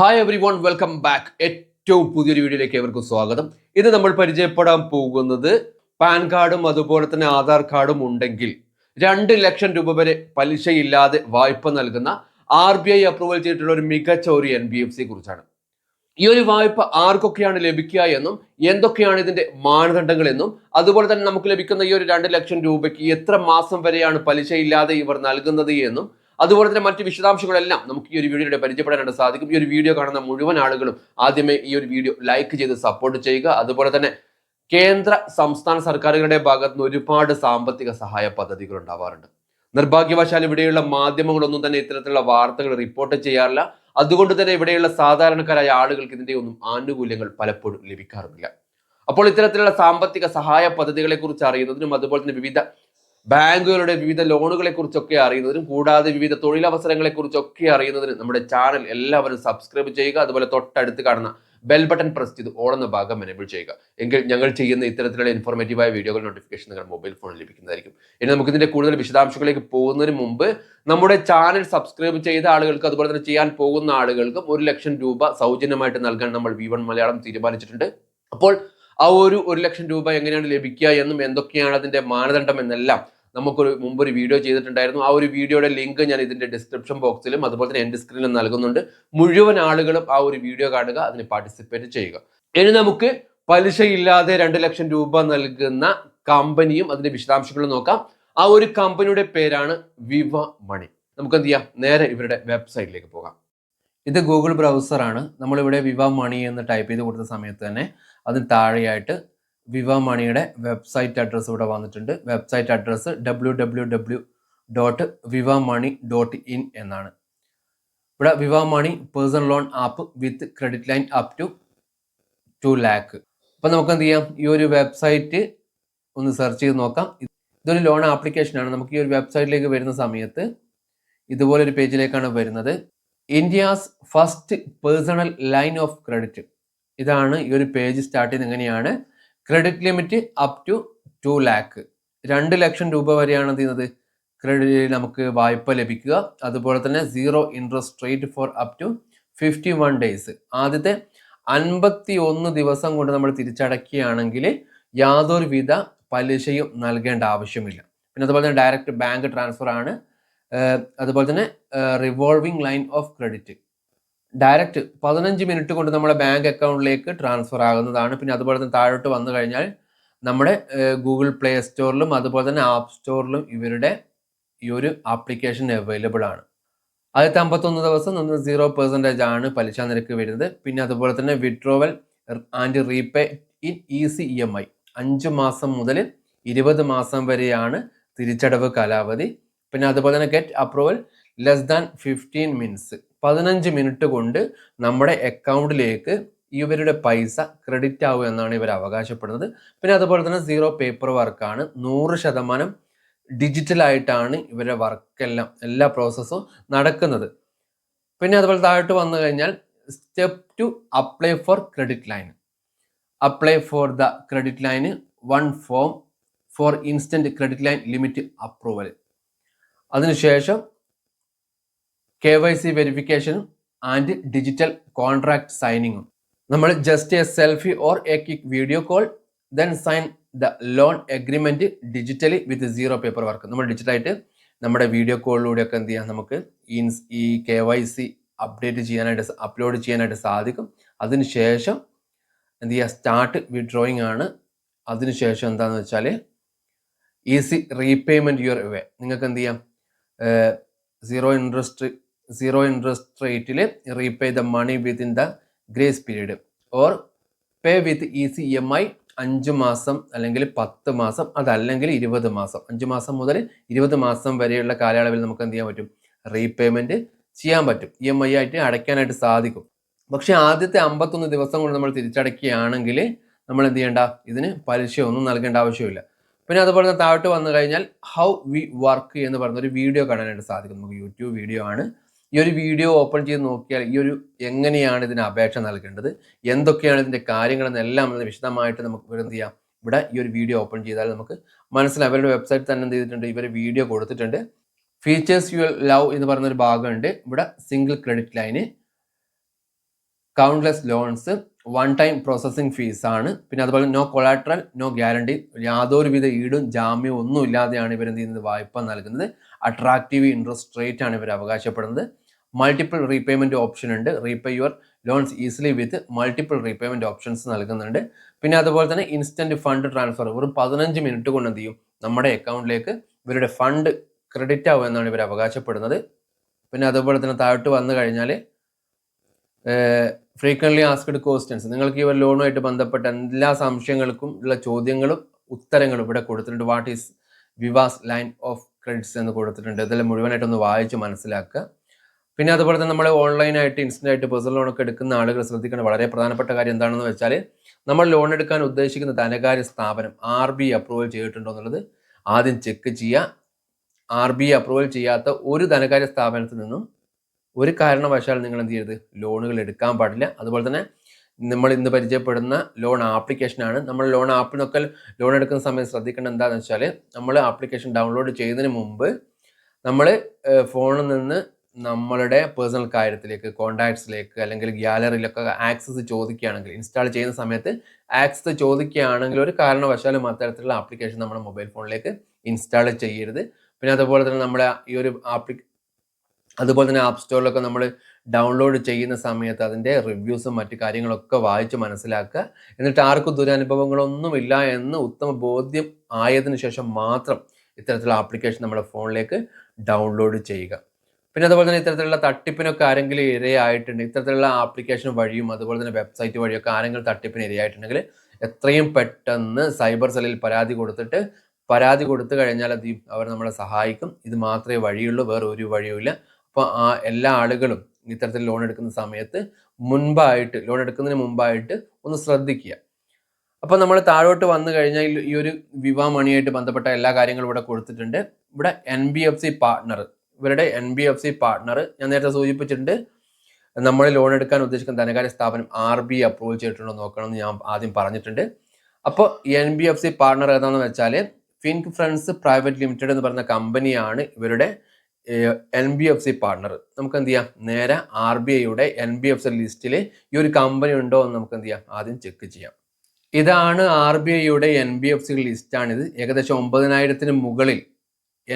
Hi everyone welcome back ഏറ്റവും പുതിയൊരു വീഡിയോയിലേക്ക് ഏവർക്കും സ്വാഗതം. ഇത് നമ്മൾ പരിചയപ്പെടാൻ പോകുന്നത് പാൻ കാർഡും അതുപോലെ തന്നെ ആധാർ കാർഡും ഉണ്ടെങ്കിൽ രണ്ട് ലക്ഷം രൂപ വരെ പലിശയില്ലാതെ വായ്പ നൽകുന്ന ആർ ബി ഐ അപ്രൂവൽ ചെയ്തിട്ടുള്ള ഒരു മികച്ച ഒരു എൻ ബി എഫ് സിയെ കുറിച്ചാണ്. ഈ ഒരു വായ്പ ആർക്കൊക്കെയാണ് ലഭിക്കുക എന്നും എന്തൊക്കെയാണ് ഇതിന്റെ മാനദണ്ഡങ്ങൾ എന്നും അതുപോലെ തന്നെ നമുക്ക് ലഭിക്കുന്ന ഈ ഒരു രണ്ട് ലക്ഷം രൂപയ്ക്ക് എത്ര മാസം വരെയാണ് പലിശയില്ലാതെ ഇവർ നൽകുന്നത് എന്നും അതുപോലെ തന്നെ മറ്റ് വിശദാംശങ്ങളെല്ലാം നമുക്ക് ഈ ഒരു വീഡിയോയുടെ പരിചയപ്പെടാനായിട്ട് സാധിക്കും. ഈ ഒരു വീഡിയോ കാണുന്ന മുഴുവൻ ആളുകളും ആദ്യമേ ഈ ഒരു വീഡിയോ ലൈക്ക് ചെയ്ത് സപ്പോർട്ട് ചെയ്യുക. അതുപോലെ തന്നെ കേന്ദ്ര സംസ്ഥാന സർക്കാരുകളുടെ ഭാഗത്ത് നിന്ന് ഒരുപാട് സാമ്പത്തിക സഹായ പദ്ധതികൾ ഉണ്ടാവാറുണ്ട്. നിർഭാഗ്യവശാൽ ഇവിടെയുള്ള മാധ്യമങ്ങളൊന്നും തന്നെ ഇത്തരത്തിലുള്ള വാർത്തകൾ റിപ്പോർട്ട് ചെയ്യാറില്ല. അതുകൊണ്ട് തന്നെ ഇവിടെയുള്ള സാധാരണക്കാരായ ആളുകൾക്ക് ഇതിന്റെ ഒന്നും ആനുകൂല്യങ്ങൾ പലപ്പോഴും ലഭിക്കാറുമില്ല. അപ്പോൾ ഇത്തരത്തിലുള്ള സാമ്പത്തിക സഹായ പദ്ധതികളെ കുറിച്ച് അറിയുന്നതിനും അതുപോലെ തന്നെ വിവിധ ബാങ്കുകളുടെ വിവിധ ലോണുകളെ കുറിച്ചൊക്കെ അറിയുന്നതിനും കൂടാതെ വിവിധ തൊഴിലവസരങ്ങളെ കുറിച്ചൊക്കെ അറിയുന്നതിന് നമ്മുടെ ചാനൽ എല്ലാവരും സബ്സ്ക്രൈബ് ചെയ്യുക അതുപോലെ തൊട്ടടുത്ത് കാണുന്ന ബെൽ ബട്ടൺ പ്രസ് ചെയ്ത് ഓടുന്ന ഭാഗം എനേബിൾ ചെയ്യുക. എങ്കിൽ ഞങ്ങൾ ചെയ്യുന്ന ഇത്തരത്തിലുള്ള ഇൻഫോർമേറ്റീവായ വീഡിയോകൾ നോട്ടിഫിക്കേഷൻ നിങ്ങൾ മൊബൈൽ ഫോണിൽ ലഭിക്കുന്നതായിരിക്കും. ഇനി നമുക്ക് ഇതിന്റെ കൂടുതൽ വിശദാംശങ്ങളിലേക്ക് പോകുന്നതിന് മുമ്പ് നമ്മുടെ ചാനൽ സബ്സ്ക്രൈബ് ചെയ്ത ആളുകൾക്ക് അതുപോലെ തന്നെ ചെയ്യാൻ പോകുന്ന ആളുകൾക്കും ഒരു ലക്ഷം രൂപ സൗജന്യമായിട്ട് നൽകാൻ നമ്മൾ വി വൺ മലയാളം തീരുമാനിച്ചിട്ടുണ്ട്. അപ്പോൾ ആ ഒരു ഒരു ലക്ഷം രൂപ എങ്ങനെയാണ് ലഭിക്കുക എന്നും എന്തൊക്കെയാണ് അതിന്റെ മാനദണ്ഡം എന്നെല്ലാം നമുക്കൊരു മുമ്പൊരു വീഡിയോ ചെയ്തിട്ടുണ്ടായിരുന്നു. ആ ഒരു വീഡിയോയുടെ ലിങ്ക് ഞാൻ ഇതിന്റെ ഡിസ്ക്രിപ്ഷൻ ബോക്സിലും അതുപോലെ തന്നെ എന്റെ സ്ക്രീനിലും നൽകുന്നുണ്ട്. മുഴുവൻ ആളുകളും ആ ഒരു വീഡിയോ കാണുക അതിന് പാർട്ടിസിപ്പേറ്റ് ചെയ്യുക. ഇനി നമുക്ക് പലിശയില്ലാതെ രണ്ട് ലക്ഷം രൂപ നൽകുന്ന കമ്പനിയും അതിന്റെ വിശദാംശങ്ങളും നോക്കാം. ആ ഒരു കമ്പനിയുടെ പേരാണ് വിവ മണി. നമുക്ക് എന്ത് ചെയ്യാം? നേരെ ഇവരുടെ വെബ്സൈറ്റിലേക്ക് പോകാം. ഇത് ഗൂഗിൾ ബ്രൗസറാണ് നമ്മളിവിടെ വിവ മണി എന്ന് ടൈപ്പ് ചെയ്ത് കൊടുത്ത സമയത്ത് തന്നെ അതിന് താഴെയായിട്ട് വിവ മണിയുടെ വെബ്സൈറ്റ് അഡ്രസ്സ് ഇവിടെ വന്നിട്ടുണ്ട്. Website address W W W dot viva money dot in എന്നാണ്. ഇവിടെ viva money personal loan app with credit line up to two lakh അപ്പം നമുക്ക് എന്ത് ചെയ്യാം? ഈ ഒരു വെബ്സൈറ്റ് ഒന്ന് സെർച്ച് ചെയ്ത് നോക്കാം. ഇതൊരു ലോൺ ആപ്ലിക്കേഷനാണ് നമുക്ക് ഈ ഒരു വെബ്സൈറ്റിലേക്ക് വരുന്ന സമയത്ത് ഇതുപോലൊരു പേജിലേക്കാണ് വരുന്നത്. India's first personal line of credit ഇതാണ് ഈ ഒരു പേജ് സ്റ്റാർട്ട് ചെയ്യുന്നത് എങ്ങനെയാണ്? Credit limit up to two lakh രണ്ട് ലക്ഷം രൂപ വരെയാണ് ചെയ്യുന്നത്? ക്രെഡിറ്റ് നമുക്ക് വായ്പ ലഭിക്കുക. അതുപോലെ തന്നെ zero interest rate for up to fifty one days ആദ്യത്തെ അൻപത്തി ഒന്ന് ദിവസം കൊണ്ട് നമ്മൾ തിരിച്ചടക്കുകയാണെങ്കിൽ യാതൊരുവിധ പലിശയും നൽകേണ്ട ആവശ്യമില്ല. പിന്നെ അതുപോലെ തന്നെ ഡയറക്റ്റ് ബാങ്ക് ട്രാൻസ്ഫർ ആണ്. അതുപോലെ തന്നെ revolving line of credit direct പതിനഞ്ച് മിനിറ്റ് കൊണ്ട് നമ്മുടെ ബാങ്ക് അക്കൗണ്ടിലേക്ക് ട്രാൻസ്ഫർ ആകുന്നതാണ്. പിന്നെ അതുപോലെ തന്നെ താഴോട്ട് വന്നു കഴിഞ്ഞാൽ നമ്മുടെ ഗൂഗിൾ പ്ലേ സ്റ്റോറിലും അതുപോലെ തന്നെ ആപ്പ് സ്റ്റോറിലും ഇവരുടെ ഈ ഒരു ആപ്ലിക്കേഷൻ അവൈലബിൾ ആണ്. ആദ്യത്തെ അമ്പത്തൊന്ന് ദിവസം നമ്മൾ സീറോ പെർസെന്റേജ് ആണ് പലിശ നിരക്ക് വരുന്നത്. പിന്നെ അതുപോലെ തന്നെ withdrawal and repay in easy E M I അഞ്ച് മാസം മുതൽ ഇരുപത് മാസം വരെയാണ് തിരിച്ചടവ് കാലാവധി. പിന്നെ അതുപോലെ തന്നെ get approval less than fifteen minutes പതിനഞ്ച് മിനിറ്റ് കൊണ്ട് നമ്മുടെ അക്കൗണ്ടിലേക്ക് ഇവരുടെ പൈസ ക്രെഡിറ്റ് ആവും എന്നാണ് ഇവർ അവകാശപ്പെടുന്നത്. പിന്നെ അതുപോലെ തന്നെ സീറോ പേപ്പർ വർക്കാണ് നൂറ് ശതമാനം ഡിജിറ്റലായിട്ടാണ് ഇവരുടെ വർക്കെല്ലാം എല്ലാ പ്രോസസ്സും നടക്കുന്നത്. പിന്നെ അതുപോലെ താഴോട്ട് വന്നു കഴിഞ്ഞാൽ step to apply for credit line apply for the credit line one form for instant credit line limit approval അതിനുശേഷം കെ വൈ സി വെരിഫിക്കേഷനും ആൻഡ് ഡിജിറ്റൽ കോൺട്രാക്ട് സൈനിങ്ങും നമ്മൾ just a selfie or a quick video call then sign the loan agreement digitally with zero paperwork നമ്മൾ ഡിജിറ്റലായിട്ട് നമ്മുടെ video കോളിലൂടെയൊക്കെ എന്ത് ചെയ്യാം? നമുക്ക് ഈ ഈ കെ വൈ സി അപ്ഡേറ്റ് ചെയ്യാനായിട്ട് അപ്ലോഡ് ചെയ്യാനായിട്ട് സാധിക്കും. അതിനുശേഷം എന്ത് ചെയ്യുക സ്റ്റാർട്ട് വിഡ്രോയിങ് ആണ്. അതിനുശേഷം എന്താണെന്ന് വെച്ചാൽ ഈസി റീപേയ്മെന്റ് യുവർ വേ നിങ്ങൾക്ക് എന്ത് ചെയ്യാം? സീറോ ഇൻട്രസ്റ്റ് സീറോ ഇൻട്രസ്റ്റ് റേറ്റിൽ repay the money within the grace period or pay with E M I അഞ്ച് മാസം അല്ലെങ്കിൽ പത്ത് മാസം അതല്ലെങ്കിൽ ഇരുപത് മാസം. അഞ്ച് മാസം മുതൽ ഇരുപത് മാസം വരെയുള്ള കാലയളവിൽ നമുക്ക് എന്ത് ചെയ്യാൻ പറ്റും? റീപേയ്മെന്റ് ചെയ്യാൻ പറ്റും. ഇ എം ഐ ആയിട്ട് അടയ്ക്കാനായിട്ട് സാധിക്കും. പക്ഷേ ആദ്യത്തെ അമ്പത്തൊന്ന് ദിവസം കൊണ്ട് നമ്മൾ തിരിച്ചടയ്ക്കുകയാണെങ്കിൽ നമ്മൾ എന്ത് ചെയ്യേണ്ട? ഇതിന് പലിശയൊന്നും നൽകേണ്ട ആവശ്യമില്ല. പിന്നെ അതുപോലെ തന്നെ താഴോട്ട് വന്നു കഴിഞ്ഞാൽ ഹൗ വി വർക്ക് എന്ന് പറയുന്ന ഒരു വീഡിയോ കാണാനായിട്ട് സാധിക്കും. നമുക്ക് യൂട്യൂബ് വീഡിയോ ആണ്. ഈ ഒരു വീഡിയോ ഓപ്പൺ ചെയ്ത് നോക്കിയാൽ ഈ ഒരു എങ്ങനെയാണ് ഇതിന് അപേക്ഷ നൽകേണ്ടത്? എന്തൊക്കെയാണ് ഇതിന്റെ കാര്യങ്ങളെന്നെല്ലാം വിശദമായിട്ട് നമുക്ക് എന്ത് ചെയ്യാം? ഇവിടെ ഈ ഒരു വീഡിയോ ഓപ്പൺ ചെയ്താൽ നമുക്ക് മനസ്സിലാവും അവരുടെ വെബ്സൈറ്റ് തന്നെ എന്ത് ചെയ്തിട്ടുണ്ട്? ഇവർ വീഡിയോ കൊടുത്തിട്ടുണ്ട്. ഫീച്ചേഴ്സ് യു ലവ് എന്ന് പറയുന്ന ഒരു ഭാഗമുണ്ട്. ഇവിടെ single credit line countless loans one time processing fees ആണ്. പിന്നെ അതുപോലെ നോ കൊളാട്രൽ നോ ഗ്യാരണ്ടി യാതൊരുവിധ ഈടും ജാമ്യവും ഒന്നും ഇല്ലാതെയാണ് ഇവർ എന്ത് ചെയ്യുന്നത്? വായ്പ നൽകുന്നത്. അട്രാക്റ്റീവ് ഇൻട്രസ്റ്റ് റേറ്റ് ആണ് ഇവർ അവകാശപ്പെടുന്നത്. മൾട്ടിപ്പിൾ റീപേയ്മെന്റ് ഓപ്ഷൻ ഉണ്ട്. Repay your loans easily with multiple repayment options നൽകുന്നുണ്ട്. പിന്നെ അതുപോലെ തന്നെ ഇൻസ്റ്റന്റ് ഫണ്ട് ട്രാൻസ്ഫർ ഒരു പതിനഞ്ച് മിനിറ്റ് കൊണ്ട് എന്ത് ചെയ്യും? നമ്മുടെ അക്കൗണ്ടിലേക്ക് ഇവരുടെ ഫണ്ട് ക്രെഡിറ്റ് ആവും എന്നാണ് ഇവർ അവകാശപ്പെടുന്നത്. പിന്നെ അതുപോലെ തന്നെ താഴോട്ട് വന്നു കഴിഞ്ഞാൽ ഫ്രീക്വന്റ്ലി ആസ്ക്ഡ് ക്വസ്റ്റ്യൻസ് നിങ്ങൾക്ക് ഇവർ ലോണുമായിട്ട് ബന്ധപ്പെട്ട എല്ലാ സംശയങ്ങൾക്കും ഉള്ള ചോദ്യങ്ങളും ഉത്തരങ്ങളും ഇവിടെ കൊടുത്തിട്ടുണ്ട്. What is Viva's line of credits എന്ന് കൊടുത്തിട്ടുണ്ട്. ഇതെല്ലാം മുഴുവനായിട്ടൊന്ന് വായിച്ച് മനസ്സിലാക്കുക. പിന്നെ അതുപോലെ തന്നെ നമ്മൾ ഓൺലൈനായിട്ട് ഇൻസ്റ്റന്റ് ആയിട്ട് പേഴ്സണൽ ലോണൊക്കെ എടുക്കുന്ന ആളുകൾ ശ്രദ്ധിക്കേണ്ട വളരെ പ്രധാനപ്പെട്ട കാര്യം എന്താണെന്ന് വെച്ചാൽ നമ്മൾ ലോൺ എടുക്കാൻ ഉദ്ദേശിക്കുന്ന ധനകാര്യ സ്ഥാപനം ആർ ബി അപ്രൂവൽ ചെയ്തിട്ടുണ്ടോ എന്നുള്ളത് ആദ്യം ചെക്ക് ചെയ്യുക ആർ ബി അപ്രൂവൽ ചെയ്യാത്ത ഒരു ധനകാര്യ സ്ഥാപനത്തിൽ നിന്നും ഒരു കാരണവശാൽ നിങ്ങൾ എന്ത് ചെയ്യരുത്? ലോണുകൾ എടുക്കാൻ പാടില്ല. അതുപോലെ തന്നെ നമ്മൾ ഇന്ന് പരിചയപ്പെടുന്ന ലോൺ ആപ്ലിക്കേഷനാണ് നമ്മൾ ലോൺ ആപ്പിനൊക്കെ ലോൺ എടുക്കുന്ന സമയത്ത് ശ്രദ്ധിക്കേണ്ട എന്താണെന്ന് വെച്ചാൽ നമ്മൾ ആപ്ലിക്കേഷൻ ഡൗൺലോഡ് ചെയ്യുന്നതിന് മുമ്പ് നമ്മൾ ഫോണിൽ നിന്ന് നമ്മളുടെ പേഴ്സണൽ കാര്യത്തിലേക്ക് കോണ്ടാക്ട്സിലേക്ക് അല്ലെങ്കിൽ ഗ്യാലറിയിലൊക്കെ ആക്സസ് ചോദിക്കുകയാണെങ്കിൽ ഇൻസ്റ്റാൾ ചെയ്യുന്ന സമയത്ത് ആക്സസ് ചോദിക്കുകയാണെങ്കിൽ ഒരു കാരണവശാലും അത്തരത്തിലുള്ള ആപ്ലിക്കേഷൻ നമ്മുടെ മൊബൈൽ ഫോണിലേക്ക് ഇൻസ്റ്റാൾ ചെയ്യരുത്. പിന്നെ അതുപോലെ തന്നെ നമ്മുടെ ഈ ഒരു ആപ്ലി അതുപോലെ തന്നെ ആപ്പ് സ്റ്റോറിലൊക്കെ നമ്മൾ ഡൗൺലോഡ് ചെയ്യുന്ന സമയത്ത് അതിന്റെ റിവ്യൂസും മറ്റു കാര്യങ്ങളൊക്കെ വായിച്ച് മനസ്സിലാക്കുക. എന്നിട്ട് ആർക്കും ദുരനുഭവങ്ങളൊന്നുമില്ല എന്ന് ഉത്തമ ബോധ്യം ആയതിനു ശേഷം മാത്രം ഇത്തരത്തിലുള്ള ആപ്ലിക്കേഷൻ നമ്മുടെ ഫോണിലേക്ക് ഡൗൺലോഡ് ചെയ്യുക. പിന്നെ അതുപോലെ തന്നെ ഇത്തരത്തിലുള്ള തട്ടിപ്പിനൊക്കെ ആരെങ്കിലും ഇരയായിട്ടുണ്ട് ഇത്തരത്തിലുള്ള ആപ്ലിക്കേഷൻ വഴിയും അതുപോലെ തന്നെ വെബ്സൈറ്റ് വഴിയൊക്കെ ആരെങ്കിലും തട്ടിപ്പിന് ഇരയായിട്ടുണ്ടെങ്കിൽ എത്രയും പെട്ടെന്ന് സൈബർ സെല്ലിൽ പരാതി കൊടുത്തിട്ട് പരാതി കൊടുത്തു കഴിഞ്ഞാൽ അത് അവർ നമ്മളെ സഹായിക്കും. ഇത് മാത്രമേ വഴിയുള്ളൂ വേറെ ഒരു വഴിയുമില്ല അപ്പോൾ ആ എല്ലാ ആളുകളും ഇത്തരത്തിൽ ലോൺ എടുക്കുന്ന സമയത്ത് മുൻപായിട്ട് ലോൺ എടുക്കുന്നതിന് മുമ്പായിട്ട് ഒന്ന് ശ്രദ്ധിക്കുക. അപ്പോൾ നമ്മൾ താഴോട്ട് വന്നു കഴിഞ്ഞാൽ ഈ ഒരു വിവാ മണിയായിട്ട് ബന്ധപ്പെട്ട എല്ലാ കാര്യങ്ങളും ഇവിടെ കൊടുത്തിട്ടുണ്ട്. ഇവിടെ N B F C partner ഇവരുടെ N B F C partner ഞാൻ നേരത്തെ സൂചിപ്പിച്ചിട്ടുണ്ട്. നമ്മൾ ലോൺ എടുക്കാൻ ഉദ്ദേശിക്കുന്ന ധനകാര്യ സ്ഥാപനം ആർ ബി അപ്രൂവൽ ചെയ്തിട്ടുണ്ടോ നോക്കണമെന്ന് ഞാൻ ആദ്യം പറഞ്ഞിട്ടുണ്ട്. അപ്പോൾ N B F C partner ഏതാണെന്ന് വെച്ചാൽ ഫിൻക് ഫ്രണ്ട്സ് പ്രൈവറ്റ് ലിമിറ്റഡ് എന്ന് പറയുന്ന കമ്പനിയാണ് ഇവരുടെ N B F C partner നമുക്ക് എന്ത് ചെയ്യാം? നേരെ ആർ ബി ഐയുടെ എൻ ബി എഫ് സി ലിസ്റ്റിൽ ഈ ഒരു കമ്പനി ഉണ്ടോ എന്ന് നമുക്ക് എന്ത് ചെയ്യാം? ആദ്യം ചെക്ക് ചെയ്യാം. ഇതാണ് ആർ ബി ഐയുടെ എൻ ബി എഫ് സി ലിസ്റ്റാണിത് ഏകദേശം ഒമ്പതിനായിരത്തിന് മുകളിൽ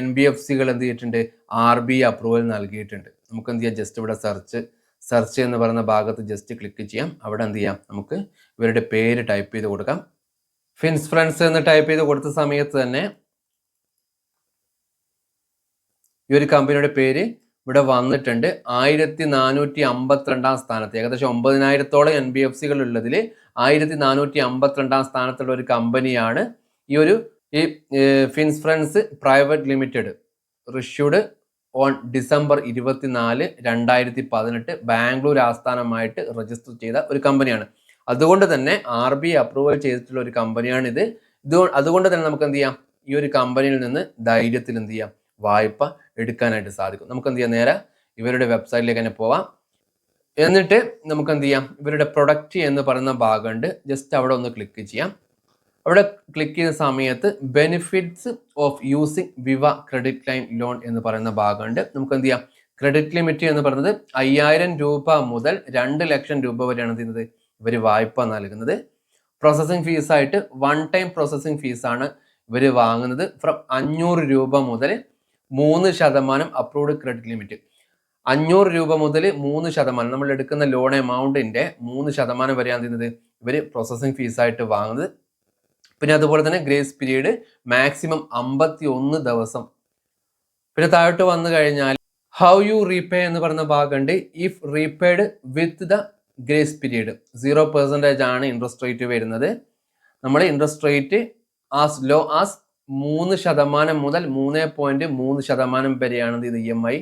എൻ ബി എഫ് സികൾ എന്ത് ചെയ്തിട്ടുണ്ട്? ആർ ബി അപ്രൂവൽ നൽകിയിട്ടുണ്ട്. നമുക്ക് എന്ത് ചെയ്യാം? ജസ്റ്റ് ഇവിടെ സെർച്ച് സെർച്ച് എന്ന് പറയുന്ന ഭാഗത്ത് ജസ്റ്റ് ക്ലിക്ക് ചെയ്യാം. അവിടെ എന്ത് ചെയ്യാം? നമുക്ക് ഇവരുടെ പേര് ടൈപ്പ് ചെയ്ത് കൊടുക്കാം. ഫിൻസ് ഫ്രണ്ട്സ് എന്ന് ടൈപ്പ് ചെയ്ത് കൊടുത്ത സമയത്ത് തന്നെ ഈ ഒരു കമ്പനിയുടെ പേര് ഇവിടെ വന്നിട്ടുണ്ട്. ആയിരത്തി നാനൂറ്റി അമ്പത്തിരണ്ടാം സ്ഥാനത്ത്. ഏകദേശം ഒമ്പതിനായിരത്തോളം എൻ ബി എഫ് സികൾ ഉള്ളതിൽ ആയിരത്തി നാനൂറ്റി അമ്പത്തിരണ്ടാം സ്ഥാനത്തുള്ള ഒരു കമ്പനിയാണ് ഈ ഒരു ഈ friends private limited reissued on December ഇരുപത്തിനാല് രണ്ടായിരത്തി പതിനെട്ട് ബാംഗ്ലൂർ ആസ്ഥാനമായിട്ട് രജിസ്റ്റർ ചെയ്ത ഒരു കമ്പനിയാണ് അതുകൊണ്ട് തന്നെ ആർ ബി അപ്രൂവൽ ചെയ്തിട്ടുള്ള ഒരു കമ്പനിയാണ് ഇത്. ഇത് അതുകൊണ്ട് തന്നെ നമുക്ക് എന്ത് ചെയ്യാം? ഈ ഒരു കമ്പനിയിൽ നിന്ന് ധൈര്യത്തിൽ എന്ത് ചെയ്യാം? വായ്പ എടുക്കാനായിട്ട് സാധിക്കും. നമുക്ക് എന്ത് ചെയ്യാം? നേരെ ഇവരുടെ വെബ്സൈറ്റിലേക്ക് തന്നെ പോവാം. എന്നിട്ട് നമുക്ക് എന്ത് ചെയ്യാം? ഇവരുടെ പ്രൊഡക്റ്റ് എന്ന് പറയുന്ന ഭാഗമുണ്ട് ജസ്റ്റ് അവിടെ ഒന്ന് ക്ലിക്ക് ചെയ്യാം. അവിടെ ക്ലിക്ക് ചെയ്യുന്ന സമയത്ത് benefits of using Viva credit line loan എന്ന് പറയുന്ന ഭാഗമുണ്ട്. നമുക്ക് എന്ത് ചെയ്യാം? ക്രെഡിറ്റ് ലിമിറ്റ് എന്ന് പറയുന്നത് അയ്യായിരം രൂപ മുതൽ രണ്ട് ലക്ഷം രൂപ വരെയാണ് ചെയ്യുന്നത്? ഇവർ വായ്പ നൽകുന്നത്. പ്രോസസ്സിംഗ് ഫീസായിട്ട് വൺ ടൈം പ്രോസസ്സിംഗ് ഫീസാണ് ഇവർ വാങ്ങുന്നത്. ഫ്രം അഞ്ഞൂറ് രൂപ മുതൽ മൂന്ന് ശതമാനം അപ്രൂവ്ഡ് ക്രെഡിറ്റ് ലിമിറ്റ് അഞ്ഞൂറ് രൂപ മുതൽ മൂന്ന് ശതമാനം നമ്മൾ എടുക്കുന്ന ലോൺ എമൗണ്ടിന്റെ മൂന്ന് ശതമാനം വരെയാണ് ചെയ്യുന്നത്? ഇവർ പ്രോസസ്സിംഗ് ഫീസായിട്ട് വാങ്ങുന്നത്. പിന്നെ അതുപോലെ തന്നെ ഗ്രേസ് പീരീഡ് മാക്സിമം അമ്പത്തി ഒന്ന് ദിവസം. പിന്നെ താഴോട്ട് വന്നു കഴിഞ്ഞാൽ ഹൗ യു റീപേ എന്ന് പറയുന്ന ഭാഗമുണ്ട്. If repaid with the grace period zero percentage ആണ് ഇൻട്രസ്റ്റ് റേറ്റ് വരുന്നത്. നമ്മൾ interest rate as low as മൂന്ന് ശതമാനം മുതൽ മൂന്ന് പോയിന്റ് മൂന്ന് ശതമാനം വരെയാണ് ഇത് E M I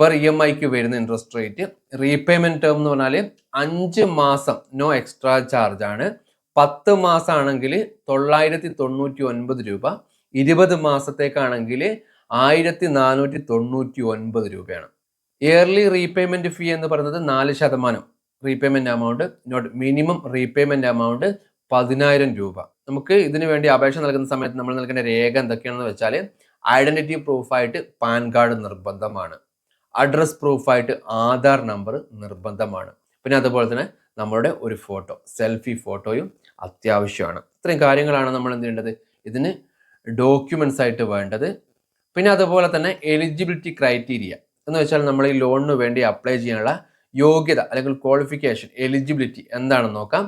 per E M ഐക്ക് വരുന്ന ഇൻട്രസ്റ്റ് റേറ്റ് റീപേയ്മെന്റ് ടേം എന്ന് പറഞ്ഞാൽ അഞ്ച് മാസം നോ എക്സ്ട്രാ ചാർജ് ആണ്. പത്ത് മാസമാണെങ്കിൽ തൊള്ളായിരത്തി തൊണ്ണൂറ്റി ഒൻപത് രൂപ ഇരുപത് മാസത്തേക്കാണെങ്കിൽ ആയിരത്തി നാനൂറ്റി തൊണ്ണൂറ്റി ഒൻപത് രൂപയാണ്. ഇയർലി റീപേയ്മെന്റ് ഫീ എന്ന് പറയുന്നത് നാല് ശതമാനം. Repayment amount not minimum repayment amount പതിനായിരം രൂപ. നമുക്ക് ഇതിനു വേണ്ടി അപേക്ഷ നൽകുന്ന സമയത്ത് നമ്മൾ നൽകേണ്ട രേഖ എന്തൊക്കെയാണെന്ന് വെച്ചാൽ ഐഡന്റിറ്റി പ്രൂഫായിട്ട് പാൻ കാർഡ് നിർബന്ധമാണ്. അഡ്രസ് പ്രൂഫായിട്ട് ആധാർ നമ്പർ നിർബന്ധമാണ്. പിന്നെ അതുപോലെ തന്നെ നമ്മുടെ ഒരു ഫോട്ടോ സെൽഫി ഫോട്ടോയും അത്യാവശ്യമാണ്. ഇത്രയും കാര്യങ്ങളാണ് നമ്മൾ എന്ത് ചെയ്യേണ്ടത്? ഇതിന് ഡോക്യുമെന്റ്സ് ആയിട്ട് വേണ്ടത്. പിന്നെ അതുപോലെ തന്നെ എലിജിബിലിറ്റി ക്രൈറ്റീരിയ എന്ന് വെച്ചാൽ നമ്മൾ ഈ ലോണിന് വേണ്ടി അപ്ലൈ ചെയ്യാനുള്ള യോഗ്യത അല്ലെങ്കിൽ ക്വാളിഫിക്കേഷൻ എലിജിബിലിറ്റി എന്താണെന്ന് നോക്കാം.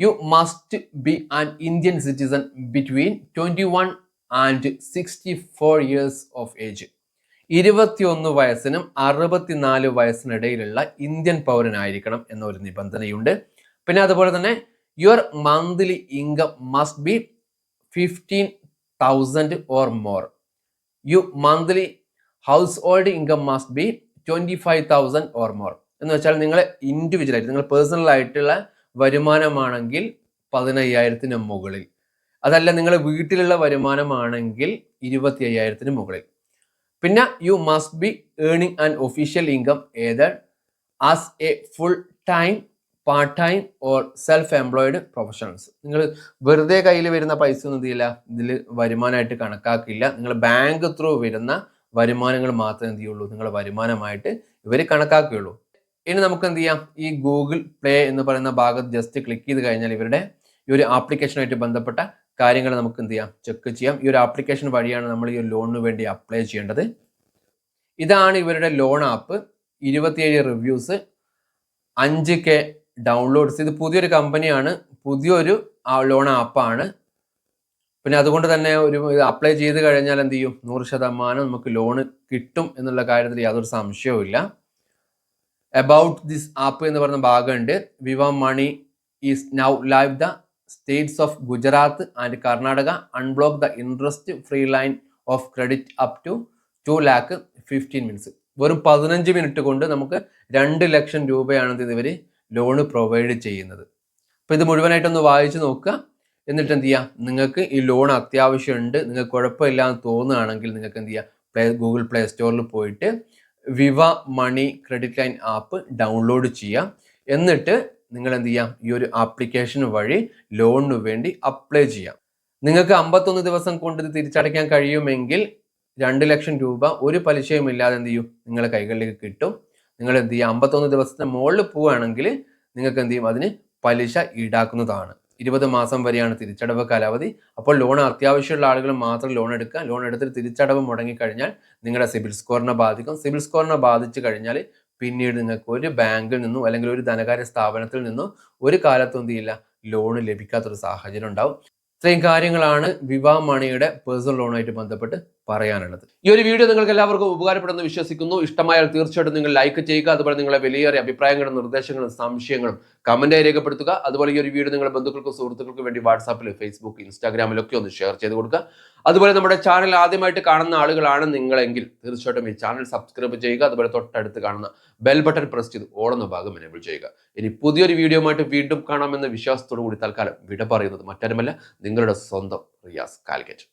You must be an Indian citizen between twenty one and sixty four years of age ഇരുപത്തിയൊന്ന് വയസ്സിനും അറുപത്തിനാല് വയസ്സിനിടയിലുള്ള ഇന്ത്യൻ പൗരനായിരിക്കണം എന്നൊരു നിബന്ധനയുണ്ട്. പിന്നെ അതുപോലെ തന്നെ your monthly income must be fifteen thousand or more you monthly household income must be twenty five thousand or more എന്ന് വെച്ചാൽ നിങ്ങൾ ഇൻഡിവിജ്വൽ ആയിട്ട് നിങ്ങൾ പേഴ്സണൽ ആയിട്ടുള്ള വരുമാനമാണെങ്കിൽ പതിനയ്യായിരത്തിന് മുകളിൽ. അതല്ല നിങ്ങൾ വീട്ടിലുള്ള വരുമാനമാണെങ്കിൽ ഇരുപത്തി അയ്യായിരത്തിന് മുകളിൽ. പിന്നെ you must be earning and official income either as a full time part time or self employed professionals നിങ്ങൾ വെറുതെ കയ്യിൽ വരുന്ന പൈസ ഒന്നും ചെയ്യില്ല. ഇതിൽ വരുമാനമായിട്ട് കണക്കാക്കില്ല നിങ്ങൾ ബാങ്ക് ത്രൂ വരുന്ന വരുമാനങ്ങൾ മാത്രമേ എന്ത് ചെയ്യുള്ളൂ. നിങ്ങളുടെ വരുമാനമായിട്ട് ഇവർ കണക്കാക്കുകയുള്ളൂ. ഇനി നമുക്ക് എന്ത് ചെയ്യാം? ഈ ഗൂഗിൾ പ്ലേ എന്ന് പറയുന്ന ഭാഗത്ത് ജസ്റ്റ് ക്ലിക്ക് ചെയ്ത് കഴിഞ്ഞാൽ ഇവരുടെ ഈ ഒരു ആപ്ലിക്കേഷനുമായിട്ട് ബന്ധപ്പെട്ട കാര്യങ്ങൾ നമുക്ക് എന്ത് ചെയ്യാം? ചെക്ക് ചെയ്യാം. ഈ ഒരു ആപ്ലിക്കേഷൻ വഴിയാണ് നമ്മൾ ഈ ലോണിന് വേണ്ടി അപ്ലൈ ചെയ്യേണ്ടത്. ഇതാണ് ഇവരുടെ ലോൺ ആപ്പ് ഇരുപത്തിയേഴ് റിവ്യൂസ് അഞ്ച് കെ ഡൗൺലോഡ്സ് ഇത് പുതിയൊരു കമ്പനിയാണ് പുതിയൊരു ലോൺ ആപ്പാണ് പിന്നെ അതുകൊണ്ട് തന്നെ ഒരു അപ്ലൈ ചെയ്ത് കഴിഞ്ഞാൽ എന്ത് ചെയ്യും? നൂറ് ശതമാനം നമുക്ക് ലോണ് കിട്ടും എന്നുള്ള കാര്യത്തിൽ യാതൊരു സംശയവും അബൌട്ട് ദിസ് ആപ്പ് എന്ന് പറയുന്ന ഭാഗമുണ്ട്. Viva money is now live the states of Gujarat and Karnataka unblock the interest free line of credit up to two lakh fifteen minutes വെറും പതിനഞ്ച് മിനിറ്റ് കൊണ്ട് നമുക്ക് രണ്ട് ലക്ഷം രൂപയാണ് ഇവർ ലോണ് പ്രൊവൈഡ് ചെയ്യുന്നത്. അപ്പോൾ ഇത് മുഴുവനായിട്ടൊന്ന് വായിച്ച് നോക്കുക. എന്നിട്ട് എന്ത് ചെയ്യുക നിങ്ങൾക്ക് ഈ ലോൺ അത്യാവശ്യമുണ്ട് നിങ്ങൾക്ക് കുഴപ്പമില്ല എന്ന് തോന്നുകയാണെങ്കിൽ നിങ്ങൾക്ക് എന്ത് ചെയ്യുക പ്ലേ ഗൂഗിൾ പ്ലേ സ്റ്റോറിൽ പോയിട്ട് Viva money credit line app download ചെയ്യുക എന്നിട്ട് നിങ്ങൾ എന്ത് ചെയ്യാം ഈ ഒരു ആപ്ലിക്കേഷൻ വഴി ലോണിന് വേണ്ടി അപ്ലൈ ചെയ്യാം. നിങ്ങൾക്ക് അമ്പത്തൊന്ന് ദിവസം കൊണ്ട് ഇത് തിരിച്ചടയ്ക്കാൻ കഴിയുമെങ്കിൽ രണ്ട് ലക്ഷം രൂപ ഒരു പലിശയും ഇല്ലാതെ എന്ത് ചെയ്യും? നിങ്ങളെ കൈകളിലേക്ക് കിട്ടും. നിങ്ങൾ എന്ത് ചെയ്യുക അമ്പത്തൊന്ന് ദിവസത്തിന് മുകളിൽ പോവുകയാണെങ്കിൽ നിങ്ങൾക്ക് എന്ത് ചെയ്യും? അതിന് പലിശ ഈടാക്കുന്നതാണ്. ഇരുപത് മാസം വരെയാണ് തിരിച്ചടവ് കാലാവധി. അപ്പോൾ ലോൺ അത്യാവശ്യമുള്ള ആളുകൾ മാത്രം ലോൺ എടുക്കുക. ലോൺ എടുത്തിട്ട് തിരിച്ചടവ് മുടങ്ങിക്കഴിഞ്ഞാൽ നിങ്ങളുടെ സിബിൽ സ്കോറിനെ ബാധിക്കും. സിബിൽ സ്കോറിനെ ബാധിച്ചു കഴിഞ്ഞാൽ പിന്നീട് നിങ്ങൾക്ക് ഒരു ബാങ്കിൽ നിന്നോ അല്ലെങ്കിൽ ഒരു ധനകാര്യ സ്ഥാപനത്തിൽ നിന്നോ ഒരു കാലത്തും എന്ത് ചെയ്യില്ല ലോൺ ലഭിക്കാത്തൊരു സാഹചര്യം ഉണ്ടാവും. ഇത്രയും കാര്യങ്ങളാണ് വിവാ മണിയുടെ പേഴ്സണൽ ലോണുമായിട്ട് ബന്ധപ്പെട്ട് പറയാനുള്ളത്. ഈ ഒരു വീഡിയോ നിങ്ങൾക്ക് എല്ലാവർക്കും ഉപകാരപ്പെടുമെന്ന് വിശ്വസിക്കുന്നു. ഇഷ്ടമായാൽ തീർച്ചയായിട്ടും നിങ്ങൾ ലൈക്ക് ചെയ്യുക അതുപോലെ നിങ്ങളെ വിലയേറിയ അഭിപ്രായങ്ങളും നിർദ്ദേശങ്ങളും സംശയങ്ങളും കമന്റായി രേഖപ്പെടുത്തുക. അതുപോലെ ഈ ഒരു വീഡിയോ നിങ്ങളുടെ ബന്ധുക്കൾക്കും സുഹൃത്തുക്കൾക്കും വേണ്ടി വാട്സാപ്പിൽ ഫേസ്ബുക്ക് ഇൻസ്റ്റാഗ്രാമിലൊക്കെ ഒന്ന് ഷെയർ ചെയ്ത് കൊടുക്കുക. അതുപോലെ നമ്മുടെ ചാനൽ ആദ്യമായിട്ട് കാണുന്ന ആളുകളാണ് നിങ്ങളെങ്കിൽ. തീർച്ചയായിട്ടും ഈ ചാനൽ സബ്സ്ക്രൈബ് ചെയ്യുക അതുപോലെ തൊട്ടടുത്ത് കാണുന്ന ബെൽ ബട്ടൺ പ്രസ് ചെയ്ത് ഓടുന്ന ഭാഗം എനേബിൾ ചെയ്യുക. ഇനി പുതിയൊരു വീഡിയോ ആയിട്ട് വീണ്ടും കാണാമെന്ന വിശ്വാസത്തോടു കൂടി തൽക്കാലം വിട പറയുന്നത് മറ്റാരുമല്ല നിങ്ങളുടെ സ്വന്തം റിയാസ് കാലിക്കറ്റ്.